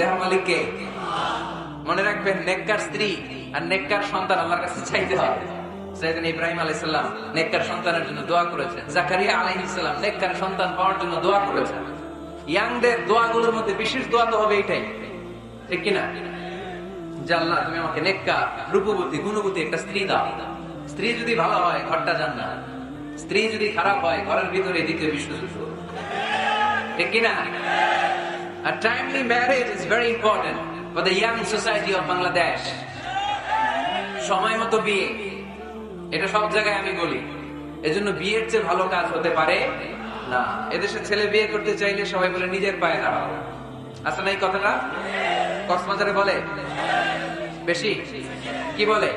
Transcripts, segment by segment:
দেহ মালিককে মনে রাখবেন, নেককার স্ত্রী আর নেককার সন্তান আল্লাহর কাছে চাইতে হবে স্ত্রী দাও। স্ত্রী যদি ভালো হয়, ঘরটা যান না স্ত্রী যদি খারাপ হয়, ঘরের ভিতরে দ্বিতীয় বিশ্বযুদ্ধ। ঠিক কিনা? A timely marriage is very important for the young society of Bangladesh. সময় মতো বিয়ে। এটা সব জায়গায় আমি বলি। এজন্য বিয়ের চেয়ে ভালো কাজ হতে পারে না। এদেশে ছেলে বিয়ে করতে চাইলে সবাই বলে, নিজের পায়ে দাঁড়াও। আসলে এই কথাটা কক্সবাজারে বলে? বেশি? কি বলে?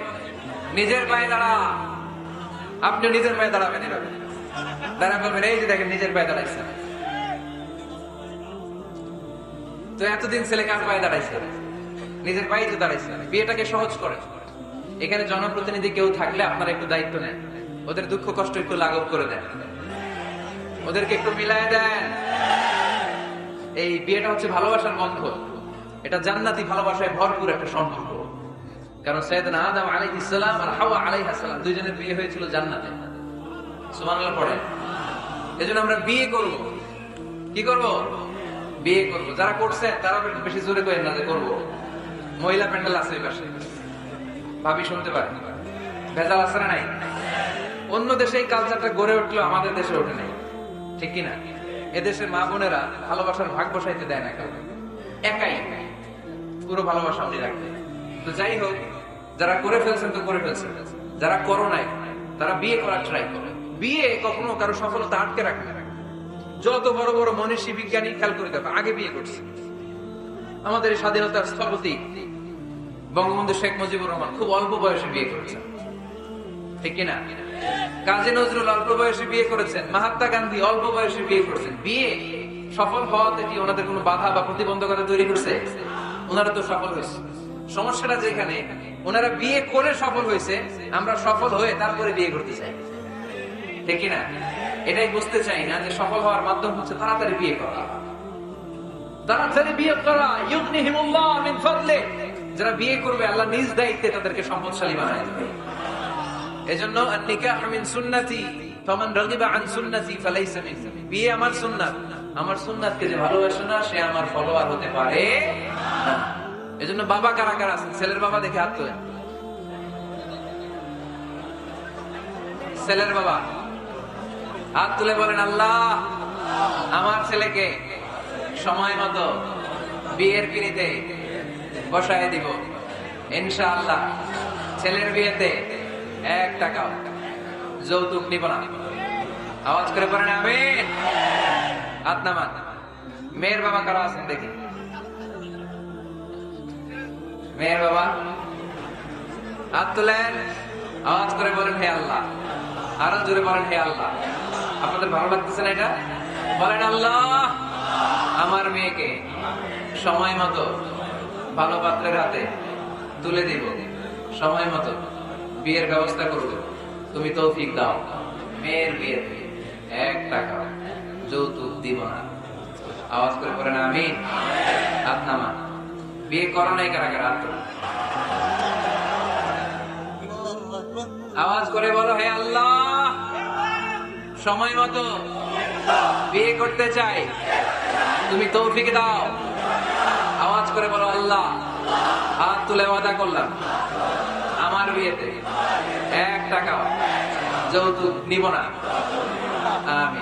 নিজের পায়ে দাঁড়া আপনি নিজের পায়ে দাঁড়াবেন দাঁড়া বলবেন, এই যে দেখেন, নিজের পায়ে দাঁড়াইছে। তো এতদিন ছেলে কার পায়ে দাঁড়াইছে নিজের পায়ে তো দাঁড়াইছে বিয়েটাকে সহজ করে। এখানে জনপ্রতিনিধি কেউ থাকলে আপনারা একটু দায়িত্ব নেন। ওদের দুঃখ কষ্ট একটু লাঘব করে দেন। ওদেরকে একটু মিলায় দেন। এই বিয়েটা হচ্ছে ভালোবাসার বন্ধন এটা জান্নাতি ভালোবাসায় ভরপুর একটা সম্পর্ক। কারণ সৈয়দনা আদম আলাইহিস ইসলাম আর হাওয়া আলাইহিস সালাম দুইজনের বিয়ে হয়েছিল জান্নাতে। সুবহানাল্লাহ পড়ে এজন্য আমরা বিয়ে করব। কি করব? বিয়ে করব। যারা করছে তারা বেশি জোরে করেন না যে করব। মহিলা প্যান্ডেল আছে পাশে। ভাবি শুনতে পারে। ভেজাল আছে না নাই? অন্য দেশে এই কালচারটা গড়ে উঠল আমাদের দেশে ওঠে নাই। ঠিক কিনা? এদেশের মা বোনেরা ভালোবাসার ভাগ বসাইতে দেয় না একাই পুরো ভালোবাসা আপনি রাখবে তো যাই হোক, যারা করে ফেলছেন তো করে ফেলছেন। যারা করো নাই, তারা বিয়ে করার ট্রাই করে। বিয়ে কখনো কারও সফলতা আটকে রাখবে না। যত বড় বড় মনীষী বিজ্ঞানী খেয়াল করে দেখো, আগে বিয়ে করছে। আমাদের স্বাধীনতার স্থপতি বঙ্গবন্ধু শেখ মুজিবুর রহমান খুব অল্প বয়সে বিয়ে করেছেন। ঠিক কিনা? কাজী নজরুল অল্প বয়সে বিয়ে করেছেন, মহাত্মা গান্ধী অল্প বয়সে বিয়ে করেছেন। বিয়ে সফল হওয়াতে কি ওনাদের কোনো বাধা বা প্রতিবন্ধকতা তৈরি করছে ওনারা তো সফল হয়েছে। সমস্যাটা যেখানে ওনারা বিয়ে করে সফল হয়েছে, আমরা সফল হয়ে তারপরে বিয়ে করতে চাই। ঠিক কিনা? এটাই বুঝতে চাই না যে সফল হওয়ার মাধ্যম হচ্ছে তাড়াতাড়ি বিয়ে করা। তাড়াতাড়ি বিয়ে করা যারা বিয়ে করবে, আল্লাহ নিজ দায়িত্বে তাদেরকে সম্পদশালী বানায় দেবে। আমার সুন্নাত। আমার না, সে আমার ফলোয়ার হতে পারে এজন্য বাবা কারা ছেলের বাবা দেখে তোলেন। ছেলের বাবা। হাত তুলে বলেন, আল্লাহ, আমার ছেলেকে সময় মতো বিয়ের পিড়িতে বসায় দিব। ইনশাআল্লাহ, ছেলের বিয়েতে এক টাকাও যৌতুক নিব না। আওয়াজ করে পড়েন আমি হাত নামান। মেয়ের বাবা কারও আছেন দেখি? মেয়ের বাবা? হাত তুলেন। আওয়াজ করে বলেন, হে আল্লাহ। আরও জোরে বলেন, হে আল্লাহ। আপনাদের ভালো লাগতেছে না এটা? বলেন আল্লাহ। আমার মেয়েকে সময় মতো ভালো পাত্রের হাতে তুলে দিব। সময় মতো বিয়ের ব্যবস্থা করব। তুমি তৌফিক দাও। মেয়ের বিয়েতে এক টাকা যৌতুক দিব না। আওয়াজ করে পড়েন আমি হাত নামা। বিয়ে করো নাই কারা কারা আওয়াজ করে বলো, হে আল্লাহ। সময় মতো বিয়ে করতে চাই। তুমি তৌফিক দাও। আওয়াজ করে বলো, আল্লাহ, হাত তুলে ওয়াদা করলাম। আমার বিয়েতে এক টাকা যৌতুক নিব না। আমি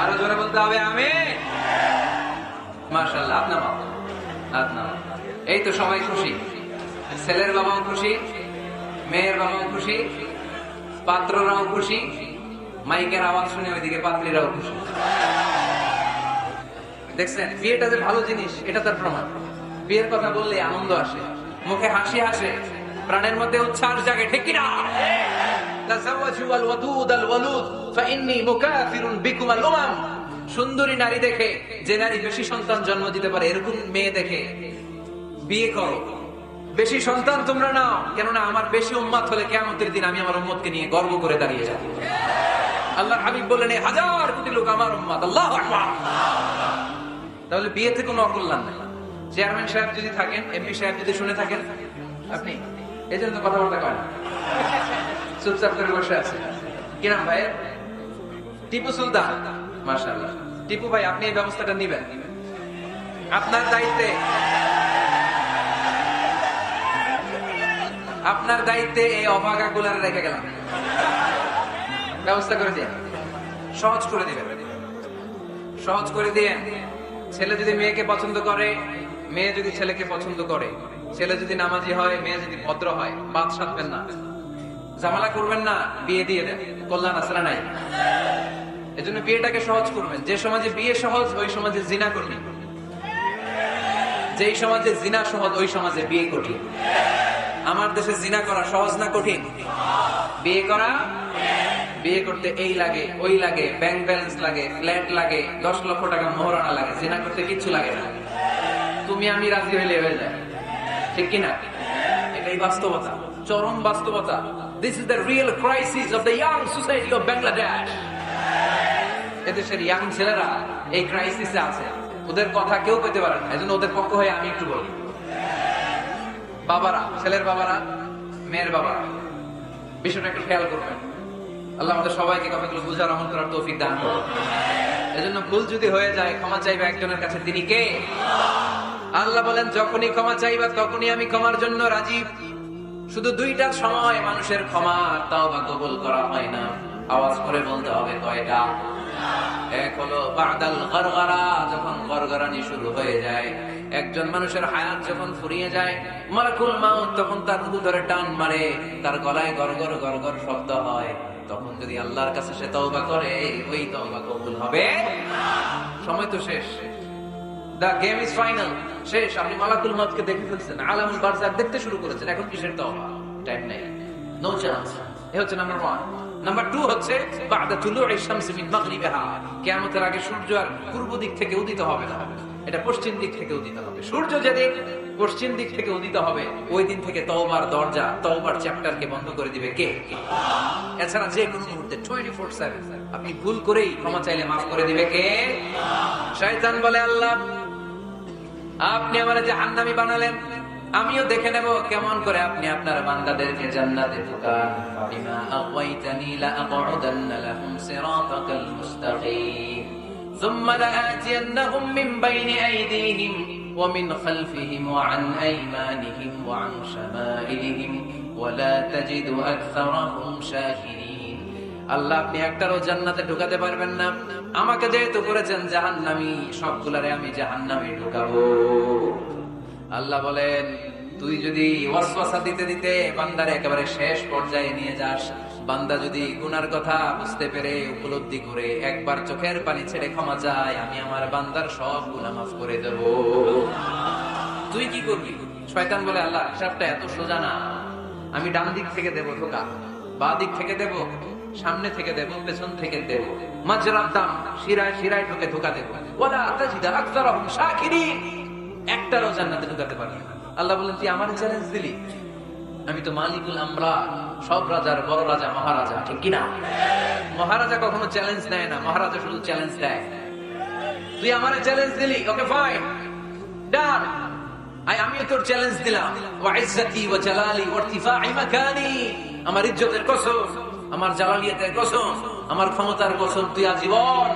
আরও জোরে বলতে হবে আমি মার্শাল্লাহ আপনার আপনার এই তো সবাই খুশি। ছেলের বাবাও খুশি, মেয়ের বাবাও খুশি, পাত্ররাও খুশি। মাইকের আওয়াজ শুনে ওইদিকে পাতলিরাও খুশি দেখছেন, বিয়েটা যে ভালো জিনিস, এটা তার প্রমাণ। বিয়ের কথা বললে আনন্দ আসে, মুখে হাসি হাসে প্রাণের মধ্যে উচ্ছ্বাস জাগে, ঠিক কিনা? সুন্দরী নারী দেখে, যে নারী বেশি সন্তান জন্ম দিতে পারে, এরকম মেয়ে দেখে, বিয়ে করো। বেশি সন্তান তোমরা নাও, কেননা আমার বেশি উম্মাত হলে কেমন দিন আমি আমার উম্মতকে নিয়ে গর্ব করে দাঁড়িয়ে যাব। আল্লাহ হাবিব বললেন "এই হাজার কোটি লোক আমার উম্মাত, আল্লাহ তাহলে বিয়েতে কোনো অকল্যাণ নাই। চেয়ারম্যান সাহেব যদি থাকেন, এমপি সাহেব যদি শুনে থাকেন, আপনি এই জন্য তো কথাবার্তা করেন চুপচাপ করে বসে আছে কি ভাই টিপু সুলতান। মার্শাল্লাহ টিপু ভাই, আপনি এই ব্যবস্থাটা নিবেন। আপনার দায়িত্বে আপনার দায়িত্বে এই অভাগা গুলার রেখে গেলাম। ব্যবস্থা করে দিয়ে সহজ করে দিবেন। সহজ করে দিয়ে ছেলে যদি মেয়েকে পছন্দ করে, মেয়ে যদি ছেলেকে পছন্দ করে, ছেলে যদি নামাজি হয়, মেয়ে যদি ভদ্র হয়, বাদ সাধবেন না। জামালা করবেন না, বিয়ে দিয়ে দেন। কল্যাণ আসরা নাই? এজন্য বিয়েটাকে সহজ করবেন। যে সমাজে বিয়ে সহজ, ওই সমাজে জিনা করবেন যেই সমাজে জিনা সহজ, ওই সমাজে বিয়ে কঠিন। আমার দেশে জিনা করা সহজ না কঠিন? বিয়ে করা বিয়ে করতে এই লাগে, ওই লাগে ব্যাংক ব্যালেন্স লাগে ফ্ল্যাট লাগে, দশ লক্ষ টাকা মোহরানা লাগে, জিনা করতে কিচ্ছু লাগে না। তুমি আমি রাজি হইলে হয়ে যায়। ঠিক কিনা? এটাই বাস্তবতা, চরম বাস্তবতা। This is the real crisis of the young society of Bangladesh এদেশের ইয়াং ছেলেরা এই ক্রাইসিসে আছে। ওদের কথা কেউ পেতে পারে না, এজন্য ওদের পক্ষ হয়ে আমি একটু বলি। বাবারা, ছেলের বাবারা, মেয়ের বাবারা, বিষয়টা একটু খেয়াল করবেন। আল্লাহ আমাদের সবাইকে কথাগুলো বুঝার আমল করার তৌফিক দান করুন। এজন্য ভুল যদি হয়ে যায়, ক্ষমা চাইবে একজনের কাছে। তিনি কে? আল্লাহ বলেন, যখনই ক্ষমা চাইবা, তখনই আমি ক্ষমার জন্য রাজি। শুধু দুইটা সময় মানুষের ক্ষমা তাও বা কবুল করা হয় না। আওয়াজ করে বলতে হবে কয়টা? এক হলো, বাদাল গরগরা। যখন গরগরানি শুরু হয়ে যায়, একজন মানুষের হায়াত যখন ফুরিয়ে যায়, মালাকুল মাউত তখন তার ধরে টান মারে, তার গলায় গরগর গরগর শব্দ হয়। যদি আল্লাহর কাছে সে তওবা করে ওই তওবা কবুল হবে। সময় তো শেষ। গেম ইজ ফাইনাল শেষ। আপনি মালাকুল দেখে ফেলছেন। আলামুল দেখতে শুরু করেছেন। এখন কিসের তওবা? টাইম নেই। নো চান্স এ হচ্ছে নাম্বার ওয়ান নাম্বার টু হচ্ছে, বাদা তুলু আগে সূর্য আর পূর্ব দিক থেকে উদিত হবে না। এটা পশ্চিম দিক থেকে উদিত হবে। সূর্য যেদিন পশ্চিম দিক থেকে উদিত হবে, ওই দিন থেকে তওবার দরজা, তওবার চ্যাপ্টারকে বন্ধ করে দিবে কে? এছাড়া যে কোনো মুহূর্তে টোয়েন্টি ফোর সেভেন আপনি ভুল করেই ক্ষমা চাইলে মাফ করে দিবে কে? শয়তান বলে, আল্লাহ, আপনি আমার জাহান্নামী বানালেন। আমিও দেখে নেব কেমন করে আপনি আপনার বান্দাদেরকে জান্নাতে ঢুকান। বিমা আগাইতানি লা আকউদান্না লাহুম সিরাতাকাল মুস্তাকিম। ثم لآتينهم من بين أيديهم ومن خلفهم وعن أيمانهم وعن شمائلهم ولا تجد أكثرهم شاكرين আল্লাহ আপনি একটারও জান্নাতে ঢুকাতে পারবেন না আমাকে যেহেতু করেছেন জাহান্নামি সবগুলারে আমি জাহান্নামে ঢুকাবো আল্লাহ বলেন তুই যদি ওয়াসওয়াসা দিতে দিতে বান্দারে একেবারে শেষ পর্যায়ে নিয়ে যাস বান্দা যদি গুনার কথা বুঝতে পেরে, উপলব্ধি করে একবার চোখের পানি ছেড়ে ক্ষমা যায় আমি আমার বান্দার সব গুনাহ মাফ করে দেব। তুই কি করবি? শয়তান বলে, আল্লাহ, হিসাবটা এত সোজা না। আমি ডান দিক থেকে দেব ধোকা, বা দিক থেকে দেব, সামনে থেকে দেব, পেছন থেকে দেব। মাজরার দাম, শিরায় শিরায় ঢুকে ধোকা দেব। ওলা তাজিদা আকতারহুম শাকিরিন। একটারও জান্নাতে ঢুকাতে পারবে আল্লাহ বলেন, তুই আমার চ্যালেঞ্জ দিলি। আমি তো মালিকুল আমরা সব রাজার বড় রাজা মহারাজা, ঠিক কিনা? মহারাজা কখনো চ্যালেঞ্জ নেয় না, মহারাজা শুধু চ্যালেঞ্জ দেয়। তুই আমার চ্যালেঞ্জ দিলি, ওকে ফাইন ডান আমিও তোর চ্যালেঞ্জ দিলাম। ওয়া আমার ইজ্জতের কসম, আমার জালালিয়াতের কসম, আমার ক্ষমতার কসম, তুই আজীবন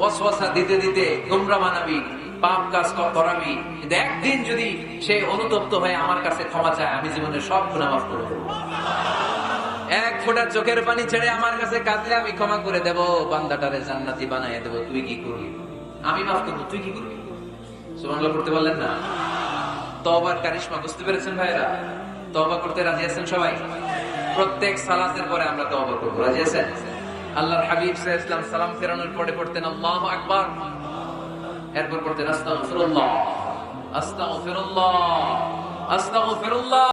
ওয়াসওয়াসা দিতে দিতে গোমরা বানাবি পাপ কাজ করাবি। কিন্তু একদিন যদি সে অনুতপ্ত হয়ে আমার কাছে ক্ষমা চায়, আমি জীবনে সব গুনাহ মাফ করে দেবো। এক ফোঁটা চোখের পানি ছেড়ে আমার কাছে কাঁদলে আমি ক্ষমা করে দেব, বান্দাটারে জান্নাতি বানাই দেব। তুই কি করবি? আমি মাফ করব, তুই কি করবি? সুবহানাল্লাহ করতে পারলেন না? তবার কারিশমা, বুঝতে পেরেছেন ভাইরা তবা করতে রাজি আছেন সবাই? প্রত্যেক সালাতের পরে আমরা তবা করব, রাজি আছেন? আল্লাহর হাবিব ইসলাম সালাম ফেরানোর পরে পড়তেন, আল্লাহু আকবার। এরপর পড়তেন আস্তাগফিরুল্লাহ। আস্তাগফিরুল্লাহ।